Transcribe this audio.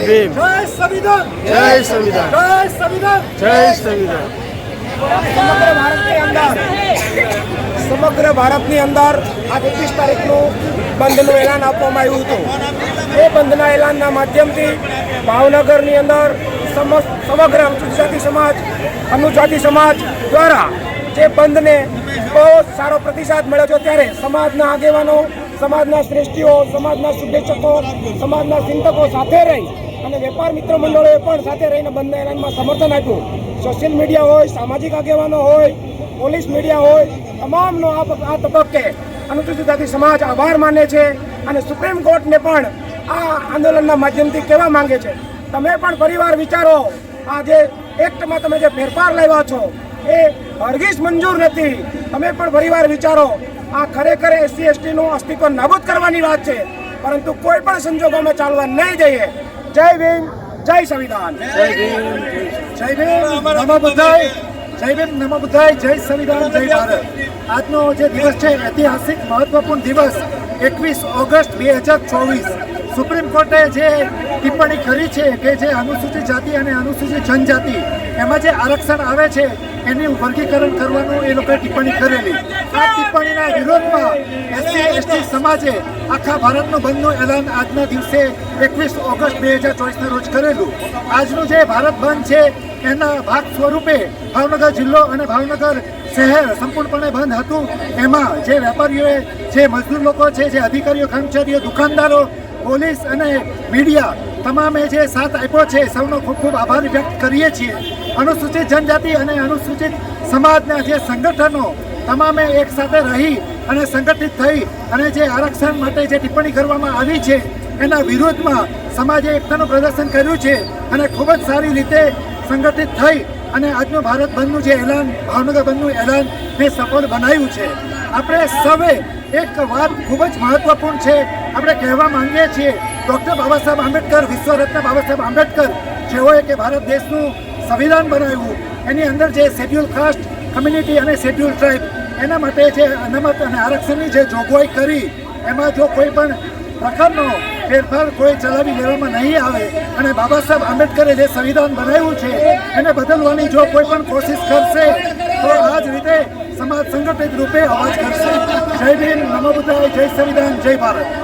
ભીમ. જય સંવિધાન. જય સંવિધાન. જય સંવિધાન. જય સંવિધાન. સમગ્ર ભારતની અંદર સમગ્ર ભારતની અંદર આ એકવીસ તારીખનું બંધનું એલાન આપવામાં આવ્યું હતું. એ બંધના એલાનના માધ્યમથી ભાવનગરની અંદર સમગ્ર અનુસૂચિત સમાજ અનુજાતિ સમાજ દ્વારા જે બંધને બહુ સારો પ્રતિસાદ મળ્યો છે ત્યારે સમાજના આગેવાનો સમાજના શ્રેષ્ઠીઓ, સમાજના શુભેચ્છકો, સમાજના ચિંતકો સાથે રહી અને વેપાર મિત્ર મંડળોએ પણ સાથે રહીને બંને એલાનમાં સમર્થન આપ્યું. સોશિયલ મીડિયા હોય, સામાજિક આગેવાનો હોય, પોલીસ મીડિયા હોય, તમામનો આ તબક્કે અનુસૂચિત જાતિ સમાજ આભાર માને છે અને સુપ્રીમ કોર્ટને પણ આ આંદોલનના માધ્યમથી કહેવા માંગે છે. તમે પણ પરિવાર વિચારો, આ જે એક્ટમાં તમે જે ફેરફાર લાવ્યા છો, એ હરગીજ મંજૂર નથી. તમે પણ પરિવાર વિચારો આ ખરેખર એસસી એસટીનું અસ્તિત્વ નાબૂદ કરવાની વાત છે. પરંતુ કોઈ પણ સંજોગોમાં ચાલવા નહીં જઈએ. જય ભીમ જય સંવિધાન. જય ભીમ જય ભીમ નમો બુદ્ધાય. જય ભીમ નમો બુદ્ધાય જય સંવિધાન જય ભારત. આજનો જે દિવસ છે ઐતિહાસિક મહત્વપૂર્ણ દિવસ એકવીસ ઓગસ્ટ બે હજાર ચોવીસ. સુપ્રીમ કોર્ટે જે ટિપ્પણી કરી છે કે જે અનુસૂચિત જાતિ અને અનુસૂચિત જનજાતિ, એમાં જે આરક્ષણ આવે છે, એનું વર્ગીકરણ કરવાનું એ લોકોએ ટિપ્પણી કરેલી. આ ટિપ્પણીના વિરોધમાં એસસી, એસટી સમાજે આખા ભારતનું બંધનું એલાન આજના દિવસે એકવીસ ઓગસ્ટ બે હજાર ચોવીસના રોજ કરેલું. આજનું જે ભારત બંધ છે, એના ભાગ સ્વરૂપે ભાવનગર જિલ્લો અને ભાવનગર શહેર સંપૂર્ણપણે બંધ હતું. એમાં જે વેપારીઓએ, જે મજદૂર લોકો છે, જે અધિકારીઓ, કર્મચારીઓ, દુકાનદારો પોલીસ અને મીડિયા તમામે જે સાથ આપ્યો છે, સૌનો ખૂબ ખૂબ આભાર વ્યક્ત કરીએ છીએ. અનુસૂચિત જનજાતિ અને અનુસૂચિત સમાજના જે સંગઠનો તમામે એક સાથે રહી અને સંગઠિત થઈ અને જે આરક્ષણ માટે જે ટિપ્પણી કરવામાં આવી છે, એના વિરોધમાં સમાજે એકતાનું પ્રદર્શન કર્યું છે અને ખૂબ જ સારી રીતે સંગઠિત થઈ અને આજનું ભારત બંધનું જે એલાન, ભાવનગર બંધનું એલાન એ સફળ બનાવ્યું છે. આપણે સૌએ એક વાત ખૂબ જ મહત્વપૂર્ણ છે આપણે કહેવા માંગીએ છીએ, ડૉક્ટર બાબા સાહેબ આંબેડકર, વિશ્વરત્ન બાબા સાહેબ આંબેડકર, જેઓએ કે ભારત દેશનું સંવિધાન બનાવ્યું, એની અંદર જે શેડ્યુલ કાસ્ટ કમ્યુનિટી અને શેડ્યુલ ટ્રાઇબ એના માટે જે અનામત અને આરક્ષણની જે જોગવાઈ કરી, એમાં જો કોઈ પણ પ્રકારનો ફેરફાર કોઈ ચલાવી લેવામાં નહીં આવે, અને બાબા સાહેબ આંબેડકરે જે સંવિધાન બનાવ્યું છે, એને બદલવાની જો કોઈ પણ કોશિશ કરશે, તો આ જ રીતે સમાજ સંગઠિત રૂપે અવાજ કરશે. જય ભીમ, નમો બુદ્ધાય, જય સંવિધાન, જય ભારત.